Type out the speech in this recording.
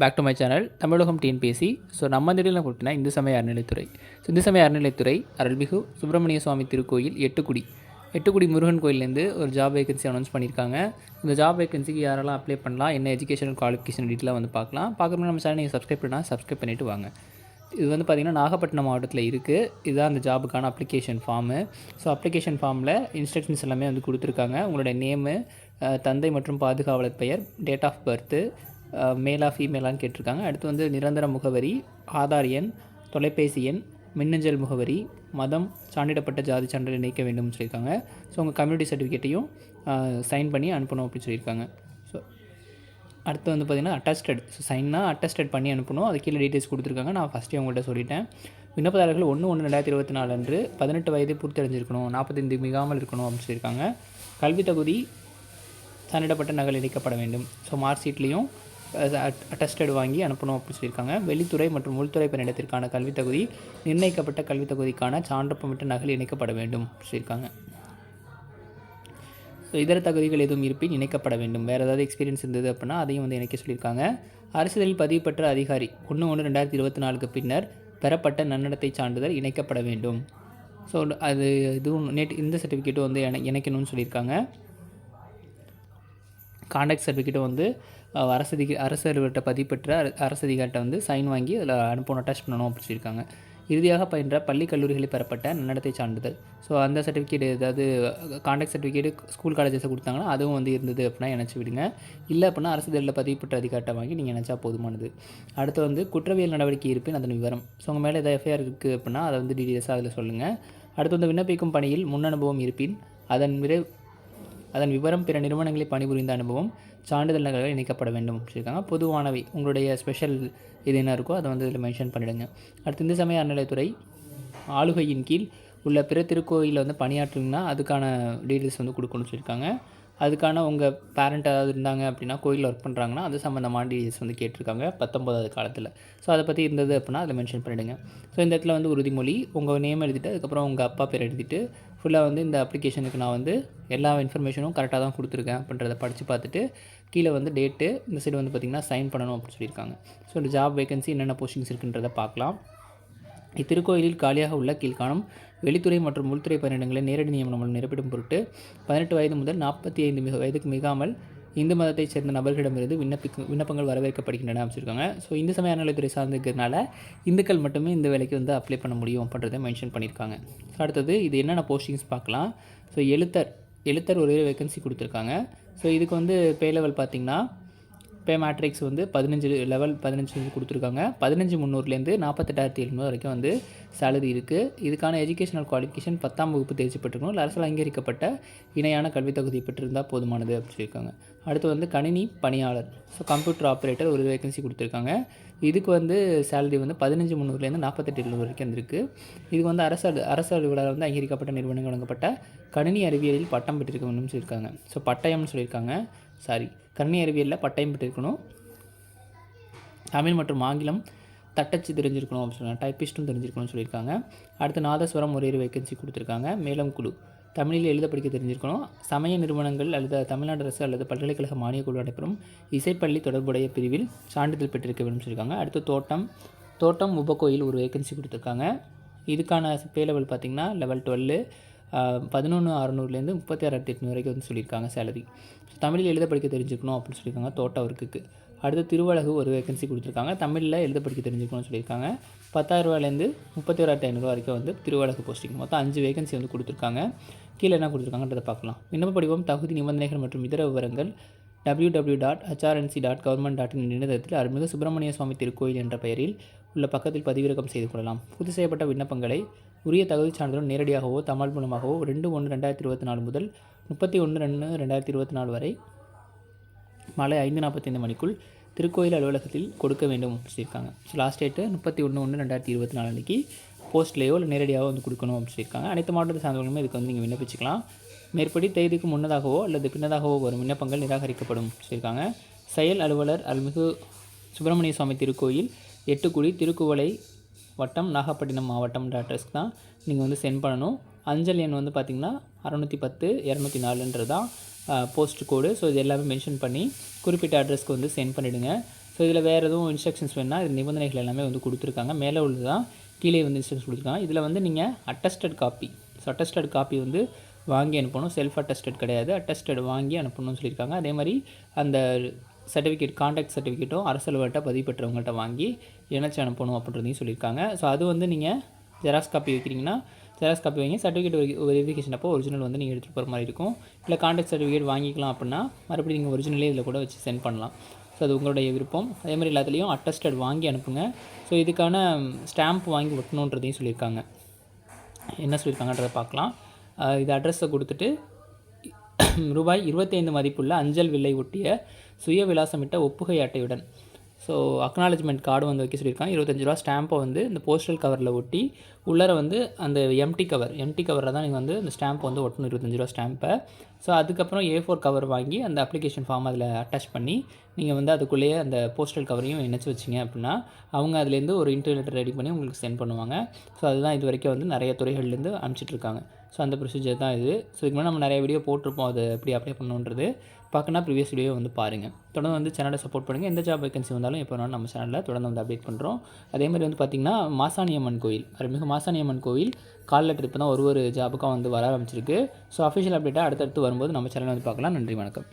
Back to my channel Tamilagam TNPSC so நம்ம இந்த இடையில கொடுத்தீங்கன்னா இந்து சமய அறநிலைத்துறை ஸோ இந்து சமய அறநிலைத்துறை அருள்மிகு சுப்பிரமணிய சுவாமி திருக்கோயில் எட்டுக்குடி. எட்டுக்குடி முருகன் கோயிலேருந்து ஒரு ஜாப் வேகன்சி அனௌன்ஸ் பண்ணியிருக்காங்க. இந்த ஜாப் வேகன்சிக்கு யாரெல்லாம் அப்ளை பண்ணலாம் என்ன எஜுகேஷனல் குவாலிஃபிகேஷன் டீட்டெயிலாக வந்து பார்க்கலாம். பார்க்குறப்ப நம்ம சேனல் நீங்கள் சப்ஸ்கிரைப் பண்ணால் சப்ஸ்கிரைப் பண்ணிவிட்டு வாங்க. இது வந்து பார்த்திங்கன்னா நாகப்பட்டினம் மாவட்டத்தில் இருக்குது இதுதான் அந்த ஜாபுக்கான அப்ளிகேஷன் ஃபார்மு ஸோ அப்ளிகேஷன் ஃபார்மில் இன்ஸ்ட்ரக்ஷன்ஸ் எல்லாமே வந்து கொடுத்துருக்காங்க. உங்களுடைய நேமு தந்தை மற்றும் பாதுகாவலர் பெயர் டேட் ஆஃப் பர்த்து மேலா ஃபீமேலான்னு கேட்டிருக்காங்க. அடுத்து வந்து நிரந்தர முகவரி ஆதார் எண் தொலைபேசி எண் மின்னஞ்சல் முகவரி மதம் சான்றிடப்பட்ட ஜாதி சான்றிதழ் இணைக்க வேண்டும்னு சொல்லியிருக்காங்க. ஸோ உங்கள் கம்யூனிட்டி சர்டிஃபிகேட்டையும் சைன் பண்ணி அனுப்பணும் அப்படின்னு சொல்லியிருக்காங்க. ஸோ அடுத்து வந்து பார்த்திங்கன்னா அட்டஸ்டட் ஸோ சைன்னா அட்டஸ்டட் பண்ணி அனுப்பணும். அது கீழே டீட்டெயில்ஸ் கொடுத்துருக்காங்க. நான் ஃபஸ்ட்டே உங்கள்கிட்ட சொல்லிட்டேன். விண்ணப்பதாரர்கள் ஒன்று ஒன்று ரெண்டாயிரத்தி இருபத்தி நாலு அன்று பதினெட்டு வயது பூர்த்தடைஞ்சிருக்கணும் நாற்பத்தைந்து மிகாமல் இருக்கணும் அப்படின்னு சொல்லியிருக்காங்க. கல்வி தகுதி சான்றிடப்பட்ட நகல் இணைக்கப்பட வேண்டும். ஸோ மார்க் ஷீட்லேயும் அட்டஸ்டட் வாங்கி அனுப்பணும் அப்படின்னு சொல்லியிருக்காங்க. வெளித்துறை மற்றும் உள்துறை பணியிடத்திற்கான கல்வித் தகுதி நிர்ணயிக்கப்பட்ட கல்வித் தகுதிக்கான சான்றப்பமிட்ட நகல் இணைக்கப்பட வேண்டும் சொல்லியிருக்காங்க. ஸோ இதர தகுதிகள் எதுவும் இருப்பின் இணைக்கப்பட வேண்டும். வேறு ஏதாவது எக்ஸ்பீரியன்ஸ் இருந்தது அப்படின்னா அதையும் வந்து இணைக்க சொல்லியிருக்காங்க. அரசியலில் பதிவு பெற்ற அதிகாரி ஒன்று ஒன்று ரெண்டாயிரத்தி இருபத்தி நாலுக்கு பின்னர் பெறப்பட்ட நன்னடத்தை சான்றிதழ் இணைக்கப்பட வேண்டும். ஸோ அது இதுவும் நேற்று இந்த சர்டிஃபிகேட்டும் வந்து இணைக்கணும்னு சொல்லியிருக்காங்க. கான்டாக்ட் சர்டிஃபிகேட்டை வந்து அரசு அரசு அலுவலர்கிட்ட பதிவு அரசு அதிகாரிட்ட வந்து சைன் வாங்கி அதில் அனுப்பணும் அட்டாச் பண்ணணும் அப்படின்னு சொல்லியிருக்காங்க. இறுதியாக பயின்ற பள்ளி கல்லூரிகளில் பெறப்பட்ட நன்னடத்தை சான்றிதழ். ஸோ அந்த சர்டிஃபிகேட் ஏதாவது கான்டாக்ட் சர்டிஃபிகேட் ஸ்கூல் காலேஜஸை கொடுத்தாங்கன்னா அதுவும் வந்து இருந்தது அப்படின்னா இணைச்சி விடுங்க. இல்லை அப்படின்னா அரசு இதழில் பதிவு பெற்ற வாங்கி நீங்கள் நினச்சா போதுமானது. அடுத்து வந்து குற்றவியல் நடவடிக்கை இருப்பின் அதன் விவரம். ஸோ உங்கள் மேலே எதாவது எஃப்ஐஆர் இருக்குது அப்படின்னா அதை வந்து டீடெயில்ஸாக அதில் சொல்லுங்கள் அடுத்து வந்து விண்ணப்பிக்கும் பணியில் முன் அனுபவம் இருப்பின் அதன் விரை அதன் விவரம் பிற நிறுவனங்களில் பணிபுரிந்த அனுபவம் சான்றிதழ் நகல்கள் இணைக்கப்பட வேண்டும் சொல்லியிருக்காங்க. பொதுவானவை உங்களுடைய ஸ்பெஷல் இது என்ன இருக்கோ அதை வந்து இதில் மென்ஷன் பண்ணிவிடுங்க அடுத்து இந்து சமய அறநிலையத்துறை ஆளுகையின் கீழ் உள்ள பிற திருக்கோயிலில் வந்து பணியாற்றுங்கன்னா அதுக்கான டீட்டெயில்ஸ் வந்து கொடுக்கணும்னு சொல்லியிருக்காங்க. அதுக்கான உங்கள் பேரண்ட் ஏதாவது இருந்தாங்க அப்படின்னா கோயிலில் ஒர்க் பண்ணுறாங்கன்னா அது சம்மந்தமான டீட்டெயில்ஸ் வந்து கேட்டிருக்காங்க பத்தொம்போதாவது காலத்தில். ஸோ அதை பற்றி இருந்தது அப்படின்னா அதில் மென்ஷன் பண்ணிவிடுங்க ஸோ இந்த இடத்துல வந்து உறுதிமொழி உங்கள் நேம் எழுதிட்டு அதுக்கப்புறம் உங்கள் அப்பா பேர் எழுதிட்டு ஃபுல்லாக வந்து இந்த அப்ளிகேஷனுக்கு நான் வந்து எல்லா இன்ஃபர்மேஷனும் கரெக்டாக தான் கொடுத்துருக்கேன் அப்படின்றத படித்து பார்த்துட்டு கீழே வந்து டேட்டு இந்த சைடு வந்து பார்த்திங்கன்னா சைன் பண்ணணும் அப்படின்னு சொல்லியிருக்காங்க. ஸோ இந்த ஜாப் வேகன்சி என்னென்ன போஸ்டிங்ஸ் இருக்குன்றதை பார்க்கலாம். இத்திருக்கோயிலில் காலியாக உள்ள கீழ்காணும் வெளித்துறை மற்றும் உள்துறை பணியிடங்களை நேரடி நியமனம் மூலம் நிரப்பிடும் பொருட்டு பதினெட்டு வயது முதல் நாற்பத்தி ஐந்து மிக வயதுக்கு மிகாமல் இந்து மதத்தைச் சேர்ந்த நபர்களிடமிருந்து விண்ணப்பிக்கும் விண்ணப்பங்கள் வரவேற்கப்படுகின்றன அப்படிச்சிருக்காங்க ஸோ இந்து சமய அறநிலைத்துறை சார்ந்திருக்கிறதுனால இந்துக்கள் மட்டுமே இந்த வேலைக்கு வந்து அப்ளை பண்ண முடியும் அப்படின்றத மென்ஷன் பண்ணியிருக்காங்க. ஸோ அடுத்தது இது என்னென்ன போஸ்டிங்ஸ் பார்க்கலாம். ஸோ எழுத்தர் எழுத்தர் ஒரே வேகன்சி கொடுத்துருக்காங்க. ஸோ இதுக்கு வந்து பே லெவல் பார்த்திங்கன்னா பே மேட்ரிக்ஸ் வந்து பதினஞ்சு லெவல் பதினஞ்சு கொடுத்துருக்காங்க. பதினஞ்சு முந்நூறுலேருந்து நாற்பத்தெட்டாயிரத்தி எழுநூறு வரைக்கும் வந்து சேலரி இருக்குது இதுக்கான எஜுகேஷனல் குவாலிஃபிகேஷன் பத்தாம் வகுப்பு தேர்ச்சி பெற்றுக்கணும். இல்லை அரசால் அங்கீகரிக்கப்பட்ட இணையான கல்வித் தகுதி பெற்றிருந்தால் போதுமானது அப்படின்னு சொல்லியிருக்காங்க. அடுத்து வந்து கணினி பணியாளர். ஸோ கம்ப்யூட்டர் ஆப்ரேட்டர் ஒரு வேகன்சி கொடுத்துருக்காங்க. இதுக்கு வந்து சேலரி வந்து பதினஞ்சு முந்நூறுலேருந்து நாற்பத்தெட்டு எழுநூறு வரைக்கும் வந்திருக்கு. இதுக்கு வந்து அரசு அரசு அலுவலர் வந்து அங்கீகரிக்கப்பட்ட நிறுவனங்கள் வழங்கப்பட்ட கணினி அறிவியலில் பட்டம் பெற்றிருக்க சொல்லியிருக்காங்க. ஸோ பட்டயம்னு சொல்லியிருக்காங்க. சாரி கண்ணி அறிவியலில் பட்டயம் பெற்றிருக்கணும். தமிழ் மற்றும் ஆங்கிலம் தட்டச்சு தெரிஞ்சிருக்கணும் அப்படின்னு சொல்லுவாங்க டைப்பிஸ்ட்டும் தெரிஞ்சிருக்கணும்னு சொல்லியிருக்காங்க. அடுத்து நாதஸ்வரம் ஒரே வேகன்சி கொடுத்துருக்காங்க. மேலும் குழு. தமிழில் எழுத படிக்க தெரிஞ்சிருக்கணும். சமய நிறுவனங்கள் அல்லது தமிழ்நாடு அரசு அல்லது பல்கலைக்கழக மானியக் குழு நடைபெறும் இசைப்பள்ளி தொடர்புடைய பிரிவில் சான்றிதழ் பெற்றிருக்க வேண்டும் சொல்லியிருக்காங்க. அடுத்து தோட்டம். தோட்டம் உபகோயில் ஒரு வேகன்சி கொடுத்துருக்காங்க. இதுக்கான பே லெவல் பார்த்திங்கன்னா லெவல் டுவெல்லு பதினொன்று அறநூறுலேருந்து முப்பத்தி ஆறாயிரத்தி எட்நூறு வரைக்கும் வந்து சொல்லியிருக்காங்க சேலரி ஸோ தமிழில் எழுத படிக்க தெரிஞ்சுக்கணும் அப்படின்னு சொல்லியிருக்காங்க தோட்ட ஒர்க்குக்கு. அடுத்து திருவழகு ஒரு வேகன்சி கொடுத்துருக்காங்க தமிழில் எழுத படிக்க தெரிஞ்சுக்கணும்னு சொல்லியிருக்காங்க. பத்தாயிரரூவாலேருந்து முப்பத்தி ஓராயிரத்தி ஐநூறுரூவா வரைக்கும் வந்து திருவழகு போஸ்டிங் மொத்தம் அஞ்சு வேகன்சி வந்து கொடுத்துருக்காங்க. கீழே என்ன கொடுத்துருக்காங்கன்றதை பார்க்கலாம். விண்ணப்ப படிவம் தகுதி நிபந்தனைகள் மற்றும் இதர விவரங்கள் W W dot HRNC dot government dot in இணையதளத்தில் அருள்மிகு சுப்பிரமணிய சுவாமி திருக்கோயில் என்ற பெயரில் உள்ள பக்கத்தில் பதிவிறக்கம் செய்து கொள்ளலாம். புது செய்யப்பட்ட விண்ணப்பங்களை உரிய தகுதிச் சான்றிதழ் நேரடியாகவோ தபால் மூலமாகவோ ரெண்டு ஒன்று ரெண்டாயிரத்தி இருபத்தி நாலு முதல் முப்பத்தி ஒன்று ரெண்டு ரெண்டாயிரத்தி இருபத்தி நாலு வரை மாலை ஐந்து நாற்பத்தைந்து மணிக்குள் திருக்கோயில் அலுவலகத்தில் கொடுக்க வேண்டும் சொல்லியிருக்காங்க. ஸோ லாஸ்ட் டேட்டு முப்பத்தி ஒன்று ஒன்று ரெண்டாயிரத்தி இருபத்தி நாலு அன்றைக்கி போஸ்ட்லேயோ இல்லை நேரடியாகவோ வந்து கொடுக்கணும் அப்படின்னு சொல்லியிருக்காங்க. அனைத்து மாவட்டத்தை சார்ந்தவங்களுமே இதுக்கு வந்து நீங்கள் விண்ணப்பிச்சுக்கலாம். மேற்படி தேதிக்கு முன்னதாகவோ அல்லது பின்னதாகவோ வரும் விண்ணப்பங்கள் நிராகரிக்கப்படும் சொல்லியிருக்காங்க. செயல் அலுவலர் அருள்மிகு சுப்பிரமணிய சுவாமி திருக்கோயில் எட்டுக்குடி திருக்குவளை வட்டம் நாகப்பட்டினம் மாவட்டம்ன்ற அட்ரஸ்க்கு தான் நீங்கள் வந்து சென்ட் பண்ணணும். அஞ்சல் எண் வந்து பார்த்திங்கன்னா அறநூற்றி பத்து இரநூத்தி நாலுன்றது தான் போஸ்ட் கோடு ஸோ இது எல்லாமே மென்ஷன் பண்ணி குறிப்பிட்ட அட்ரஸ்க்கு வந்து சென்ட் பண்ணிவிடுங்க ஸோ இதில் வேறு எதுவும் இன்ஸ்ட்ரக்ஷன்ஸ் வேணால் இது நிபந்தனைகள் எல்லாமே வந்து கொடுத்துருக்காங்க. மேலே உள்ளது தான் கீழே வந்து இன்ஸ்ட்ரக்ஷன் கொடுத்துருக்காங்க. இதில் வந்து நீங்கள் attested copy so attested copy வந்து வாங்கி அனுப்பணும். செல்ஃப் அட்டஸ்டட் கிடையாது. அட்டஸ்டட் வாங்கி அனுப்பணும்னு சொல்லியிருக்காங்க. அதே மாதிரி அந்த சர்டிஃபிகேட் காண்டாக்ட் சர்டிஃபிகேட்டும் அரசலுவட்ட பதிவு பெற்றவங்கள்ட்ட வாங்கி இணைச்சி அனுப்பணும் அப்படின்றதையும் சொல்லியிருக்காங்க. ஸோ அது வந்து நீங்கள் ஜெராக்ஸ் காப்பி வைக்கிறீங்கன்னா ஜெராக்ஸ் காப்பி வாங்கி சர்டிஃபிகேட் வெரிஃபிகேஷன் அப்போ ஒரிஜினல் வந்து நீங்கள் எடுத்துகிட்டு போகிற மாதிரி இருக்கும். இல்லை கான்டாக்ட் சர்டிஃபிகேட் வாங்கிக்கலாம் அப்படின்னா மறுபடியும் நீங்கள் ஒரிஜினலே இதில் கூட வச்சு சென்ட் பண்ணலாம். ஸோ அது உங்களுடைய விருப்பம். அதே மாதிரி எல்லாத்துலேயும் அட்டஸ்டட் வாங்கி அனுப்புங்க. ஸோ இதுக்கான ஸ்டாம்ப் வாங்கி ஒட்டணுன்றதையும் சொல்லியிருக்காங்க. என்ன சொல்லியிருக்காங்கன்றதை பார்க்கலாம். இது அட்ரஸை கொடுத்துட்டு ரூபாய் இருபத்தைந்து மதிப்புள்ள அஞ்சல் வில்லை ஒட்டிய சுய விலாசமிட்ட ஒப்புகை அட்டையுடன். ஸோ அக்னாலஜ்மெண்ட் கார்டு வந்து வைக்க சொல்லியிருக்காங்க. இருபத்தஞ்சு ரூபா ஸ்டாம்பை வந்து இந்த போஸ்டல் கவரில் ஒட்டி உள்ளர வந்து அந்த எம்டி கவர் எம்டி கவரில் தான் நீங்கள் வந்து அந்த ஸ்டாம்ப் வந்து ஒட்டணும் இருபத்தஞ்சு ரூபா ஸ்டாம்பை ஸோ அதுக்கப்புறம் ஏ ஃபோர் கவர் வாங்கி அந்த அப்ளிகேஷன் ஃபார்ம் அதில் அட்டாச் பண்ணி நீங்கள் வந்து அதுக்குள்ளேயே அந்த போஸ்டல் கவரையும் இணைச்சி வச்சிங்க அப்படின்னா அவங்க அதுலேருந்து ஒரு இன்டர்நெட் ரெடி பண்ணி உங்களுக்கு சென்ட் பண்ணுவாங்க. ஸோ அதுதான் இது வரைக்கும் வந்து நிறைய துறைகள்லேருந்து அனுப்பிச்சிட்ருக்காங்க ஸோ அந்த ப்ரொசீஜர் தான் இது. ஸோ இதுக்கு முன்னாடி நம்ம நிறைய வீடியோ போட்டிருப்போம் அது எப்படி அப்ளை பண்ணணுன்றது. பார்க்கணும்னா ப்ரீவியஸ் வீடியோ வந்து பாருங்கள் தொடர்ந்து வந்து சேனலை சப்போர்ட் பண்ணுங்கள் எந்த ஜாப் வேகன்சி வந்தாலும் எப்போ வேணாலும் நம்ம சேனலில் தொடர்ந்து வந்து அப்டேட் பண்ணுறோம் அதே மாதிரி வந்து பார்த்திங்கன்னா மாசாணியம்மன் கோயில் அருள்மிகு மாசாணியம்மன் கோயில் கால் லெட்டர் இப்போ தான் ஒரு ஒரு ஜாபுக்கும் வந்து வர ஆரம்பிச்சிருக்கு. ஸோ அஃபிஷியல் அப்டேட்டாக அடுத்தடுத்து வரும்போது நம்ம சேனல் வந்து பார்க்கலாம். நன்றி வணக்கம்.